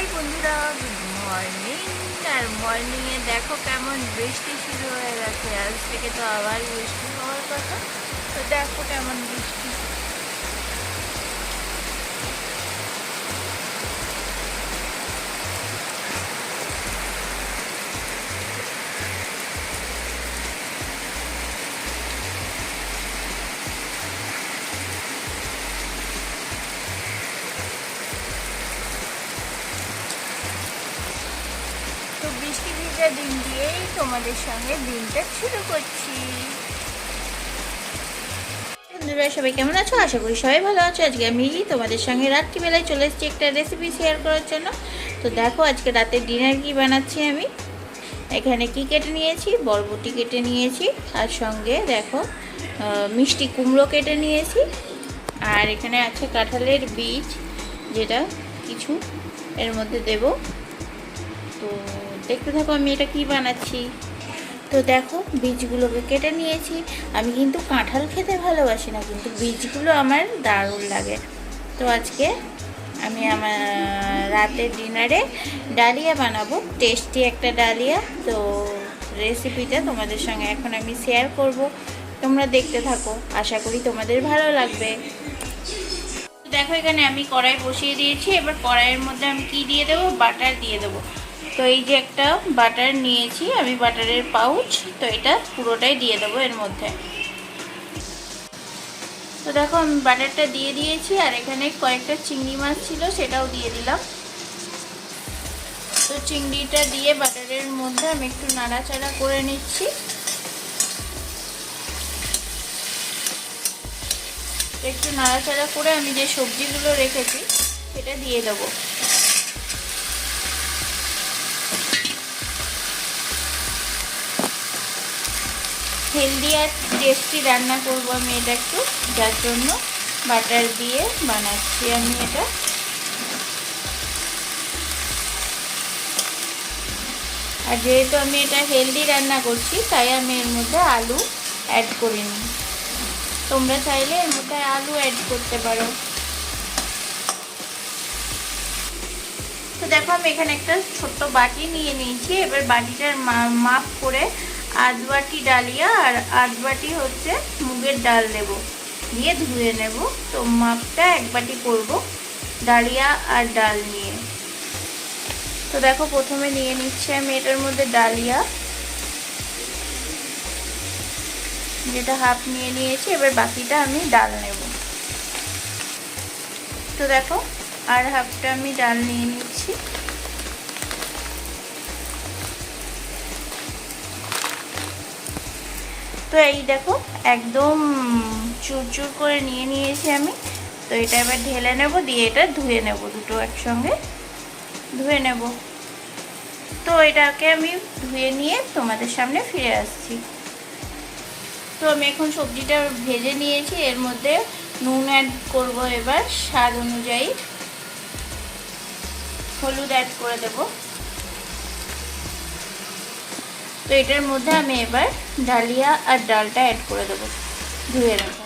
High বন্ধুরা good morning আর মর্নিংয়ে দেখো কেমন বৃষ্টি শুরু হয়ে গেছে। আজ থেকে তো আবার বৃষ্টি হওয়ার কথা। তো দেখো কেমন বৃষ্টি। ভিজা দিন দিয়েই তোমাদের সঙ্গে দিনটা শুরু করছি। বন্ধুরা, সবাই কেমন আছো? আশা করি সবাই ভালো আছো। আজকে আমি তোমাদের সঙ্গে রাত্রিবেলায় চলে এসেছি একটা রেসিপি শেয়ার করার জন্য। তো দেখো, আজকে রাতের ডিনার কি বানাচ্ছি আমি? এখানে কি কেটে নিয়েছি? বরবটি কেটে নিয়েছি। আর সঙ্গে দেখো মিষ্টি কুমড়ো কেটে নিয়েছি। আর এখানে আছে কাঁঠালের বীজ, যেটা কিছু এর মধ্যে দেবো। তো দেখতে থাকো আমি এটা কি বানাচ্ছি। তো দেখো, বীজগুলোকে কেটে নিয়েছি। আমি কিন্তু কাঁঠাল খেতে ভালোবাসি না, কিন্তু বীজগুলো আমার দারুণ লাগে। তো আজকে আমি আমার রাতের ডিনারে ডালিয়া বানাবো। টেস্টি একটা ডালিয়া। তো রেসিপিটা তোমাদের সঙ্গে এখন আমি শেয়ার করব। তোমরা দেখতে থাকো। আশা করি তোমাদের ভালো লাগবে। দেখো এখানে আমি কড়াই বসিয়ে দিয়েছি। এবার কড়াইয়ের মধ্যে আমি কি দিয়ে দেবো? বাটার দিয়ে দেবো। তো এই যে একটা বাটার নিয়েছি, আমি বাটারের পাউচ, তো এটা পুরোটাই দিয়ে দেবো এর মধ্যে। তো দেখো, আমি বাটারটা দিয়ে দিয়েছি, আর এখানে কয়েকটা চিংড়ি মাছ ছিল, সেটাও দিয়ে দিলাম। তো চিংড়িটা দিয়ে বাটারের মধ্যে আমি একটু নাড়াচাড়া করে নিচ্ছি। একটু নাড়াচাড়া করে আমি যে সবজিগুলো রেখেছি, সেটা দিয়ে দেবো। হেলদি আর টেস্টি রান্না করব আমি এটা একটু। যার জন্য বাটার দিয়ে বানাচ্ছি আমি এটা। আর যেহেতু আমি এটা হেলদি রান্না করছি, তাই আমি এর মধ্যে আলু অ্যাড করিনি তোমরা চাইলে এর মধ্যে আলু অ্যাড করতে পারো। তো দেখো আমি এখানে একটা ছোট্ট বাটি নিয়ে নিয়েছি। এবার বাটিটার মাপ করে আধ বাটি ডালিয়া আর আধ বাটি হচ্ছে মুগের ডাল নেব। দিয়ে ধুয়ে নেব। তো মাপটা এক বাটি করব ডালিয়া আর ডাল নিয়ে। তো দেখো প্রথমে নিয়ে নিচ্ছি আমি এটার মধ্যে ডালিয়া। যেটা হাফ নিয়ে নিয়েছি, এবার বাকিটা আমি ডাল নেব। তো দেখো আর হাফটা আমি ডাল নিয়ে নিচ্ছি। তো এই দেখো, একদম চুরচুর করে নিয়ে নিয়েছি আমি। তো এটা এবার ঢেলে নেব, দিয়ে এটা ধুয়ে নেব দুটো একসঙ্গে। ধুয়ে নেব। তো এটাকে আমি ধুয়ে নিয়ে তোমাদের সামনে ফিরে আসছি। তো আমি এখন সবজিটা ভেজে নিয়েছি, এর মধ্যে নুন অ্যাড করব এবার, স্বাদ অনুযায়ী। হলুদ অ্যাড করে দেব। তো এটার মধ্যে আমি এবার ডালিয়া আর ডালটা অ্যাড করে দেবো। ধুয়ে রাখা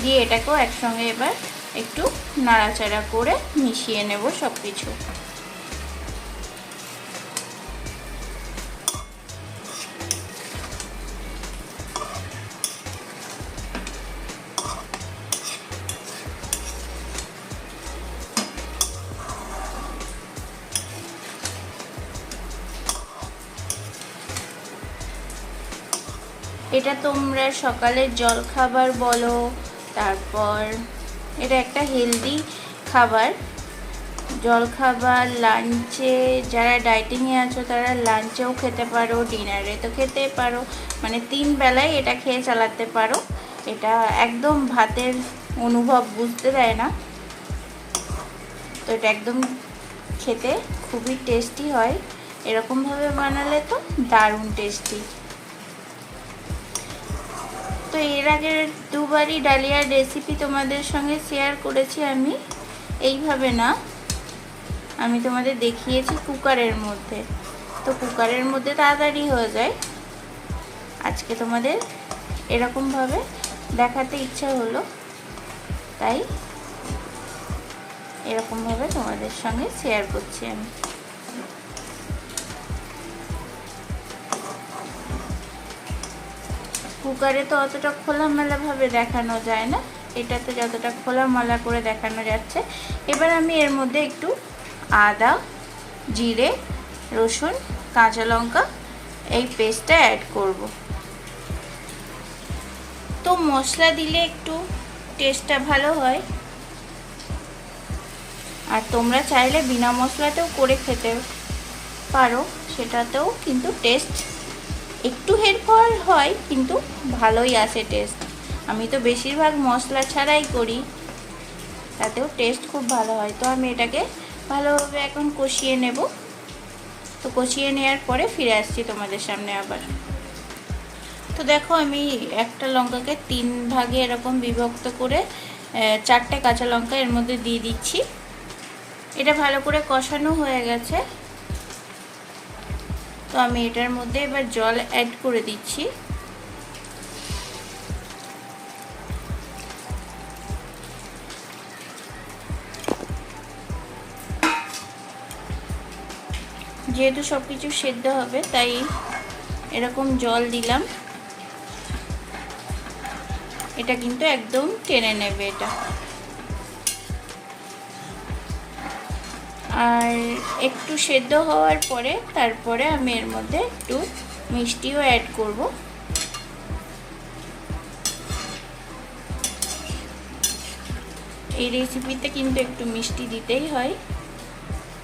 দিয়ে এটাকেও একসঙ্গে এবার একটু নাড়াচাড়া করে মিশিয়ে নেব সব কিছু এটা তোমরা সকালের জল খাবার বলো, তারপর এটা একটা হেলদি খাবার। জল খাবার লাঞ্চে যারা ডাইটিংয়ে আছো, তারা লাঞ্চেও খেতে পারো ডিনারে তো খেতে পারো। মানে তিন বেলায় এটা খেয়ে চালাতে পারো। এটা একদম ভাতের অনুভব বুঝতে দেয় না। তো এটা একদম খেতে খুবই টেস্টি হয়। এরকমভাবে বানালে তো দারুণ টেস্টি তো এর আগের দুবারই ডালিয়ার রেসিপি তোমাদের সঙ্গে শেয়ার করেছি আমি। এইভাবে না, আমি তোমাদের দেখিয়েছি কুকারের মধ্যে। তো কুকারের মধ্যে তাড়াতাড়ি হয়ে যায়। আজকে তোমাদের এরকমভাবে দেখাতে ইচ্ছা হলো। তাই এরকমভাবে তোমাদের সঙ্গে শেয়ার করছি আমি। কুকারে তো অতটা খোলামেলাভাবে দেখানো যায় না, এটাতে যতটা খোলামেলা করে দেখানো যাচ্ছে। এবার আমি এর মধ্যে একটু আদা, জিরে, রসুন, কাঁচা লঙ্কা এই পেস্টটা অ্যাড করব। তো মশলা দিলে একটু টেস্টটা ভালো হয়। আর তোমরা চাইলে বিনা মশলাতেও করে খেতে পারো, সেটাতেও কিন্তু টেস্ট একটু হেরফল হয়, কিন্তু ভালোই আসে টেস্ট আমি তো বেশিরভাগ মশলা ছাড়াই করি। তাতেও টেস্ট খুব ভালো হয়। তো আমি এটাকে ভালোভাবে এখন কষিয়ে নেব। তো কষিয়ে নেওয়ার পরে ফিরে আসছি তোমাদের সামনে আবার। তো দেখো, আমি একটা লঙ্কাকে তিন ভাগে এরকম বিভক্ত করে চারটে কাঁচা লঙ্কা এর মধ্যে দিয়ে দিচ্ছি। এটা ভালো করে কষানো হয়ে গেছে। তো আমি এটার মধ্যে এবার জল অ্যাড করে দিচ্ছি। যেহেতু সব কিছু সেদ্ধ হবে, তাই এরকম জল দিলাম। এটা কিন্তু একদম টেনে নেবে এটা। আর একটু সেদ্ধ হওয়ার পরে তারপরে আমি এর মধ্যে একটু মিষ্টিও অ্যাড করব। এই রেসিপিতে কিন্তু একটু মিষ্টি দিতেই হয়।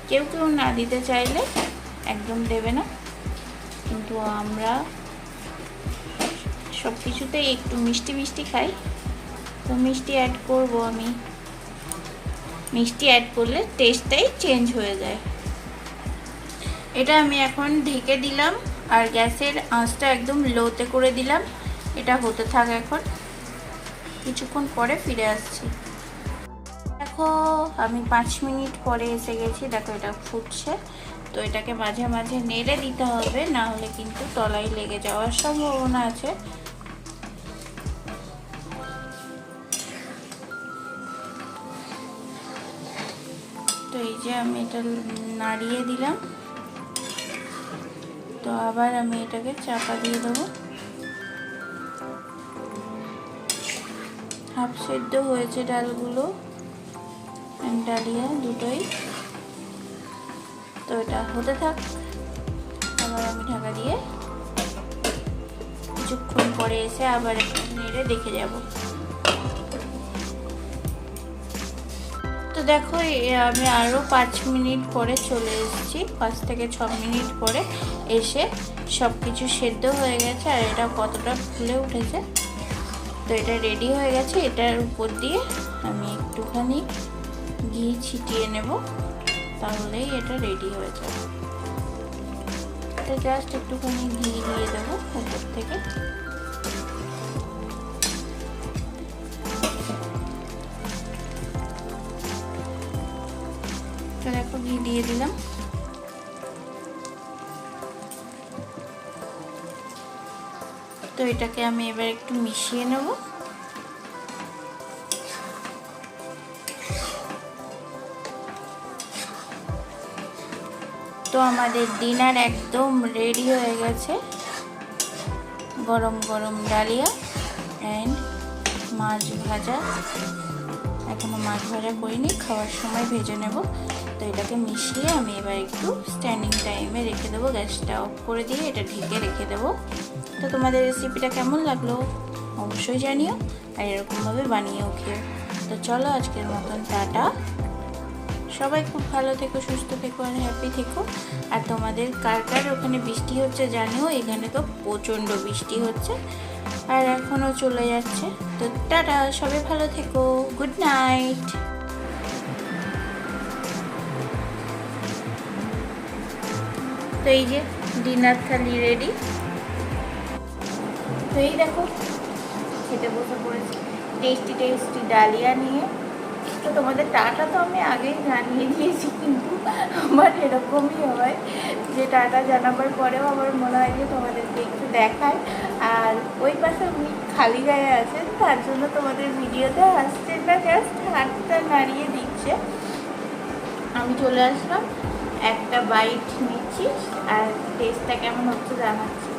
কেউ কেউ না দিতে চাইলে একদম দেবে না। কিন্তু আমরা সব কিছুতেই একটু মিষ্টি মিষ্টি খাই। তো মিষ্টি অ্যাড করব আমি। মিষ্টি অ্যাড করলে টেস্টটাই চেঞ্জ হয়ে যায়। এটা আমি এখন ঢেকে দিলাম আর গ্যাসের আঁচটা একদম লোতে করে দিলাম। এটা হতে থাক এখন। কিছুক্ষণ পরে ফিরে আসছি। দেখো, আমি পাঁচ মিনিট পরে এসে গেছি। দেখো, এটা ফুটছে। তো এটাকে মাঝে মাঝে নেড়ে দিতে হবে, না হলে কিন্তু তলায় লেগে যাওয়ার সম্ভাবনা আছে। তো এই যে আমি এটা নাড়িয়ে দিলাম। তো আবার আমি এটাকে চাপা দিয়ে দেবো। হাফ সেদ্ধ হয়েছে ডালগুলো। ডালিয়া দুটোই। তো এটা হতে থাক। আবার আমি ঢাকা দিয়ে কিছুক্ষণ পরে এসে আবার নেড়ে দেখে যাব। দেখো আমি আরও পাঁচ মিনিট পরে চলে এসেছি। পাঁচ থেকে ছ মিনিট পরে এসে সব কিছু সেদ্ধ হয়ে গেছে আর এটা কতটা ফুলে উঠেছে, তো এটা রেডি হয়ে গেছে। এটার উপর দিয়ে আমি একটুখানি ঘি ছিটিয়ে নেব, তাহলেই এটা রেডি হয়ে যাবে। এটা জাস্ট একটুখানি ঘি দিয়ে দেবো উপর থেকে। ঘি দিয়ে দিলাম। তো এটাকে আমি এবার একটু মিশিয়ে নেব। তো আমাদের ডিনার একদম রেডি হয়ে গেছে। গরম গরম ডালিয়া অ্যান্ড মাছ ভাজা। এখনও মাছ ভাজা করিনি, খাওয়ার সময় ভেজে নেব। তো এটাকে মিশিয়ে আমি এবার একটু স্ট্যান্ডিং টাইমে রেখে দেবো। গ্যাসটা অফ করে দিয়ে এটা ঢেকে রেখে দেবো। তো তোমাদের রেসিপিটা কেমন লাগল অবশ্যই জানিও, আর এরকমভাবে বানিয়েও খেও তো চলো আজকের মতন টাটা। সবাই খুব ভালো থেকো, সুস্থ থেকো আর হ্যাপি থেকো। আর তোমাদের কার কার ওখানে বৃষ্টি হচ্ছে জানিও, এখানে তো প্রচণ্ড বৃষ্টি হচ্ছে। আর এখনও চলে যাচ্ছে। তো টাটা, সবাই ভালো থেকো গুড নাইট তো এই যে ডিনার থালি রেডি। তো এই দেখো, খেতে বসে পড়েছি। টেস্টি টেস্টি ডালিয়া নিয়ে। তো তোমাদের টাটা তো আমি আগেই জানিয়ে দিয়েছি, কিন্তু আমার এরকমই হয় যে টাটা জানাবার পরেও আমার মনে হয় যে তোমাদেরকে একটু দেখায়। আর ওই পাশে উনি খালি গায়ে আছেন, তার জন্য তোমাদের ভিডিওতে আসছে না জাস্ট হাতটা নাড়িয়ে দিচ্ছে। আমি চলে আসলাম। একটা বাইট নিচ্ছি আর টেস্টটা কেমন হচ্ছে জানাচ্ছি।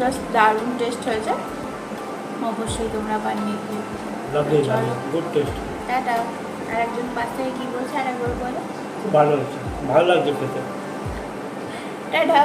জাস্ট দারুণ টেস্ট হয়েছে অবশ্যই তোমরা বানিয়ে দিও। Good test tata. আর একজন পাশে কি বলছে? আর একবার বলো। ভালো হচ্ছে ভালো লাগছে খেতে। টাটা।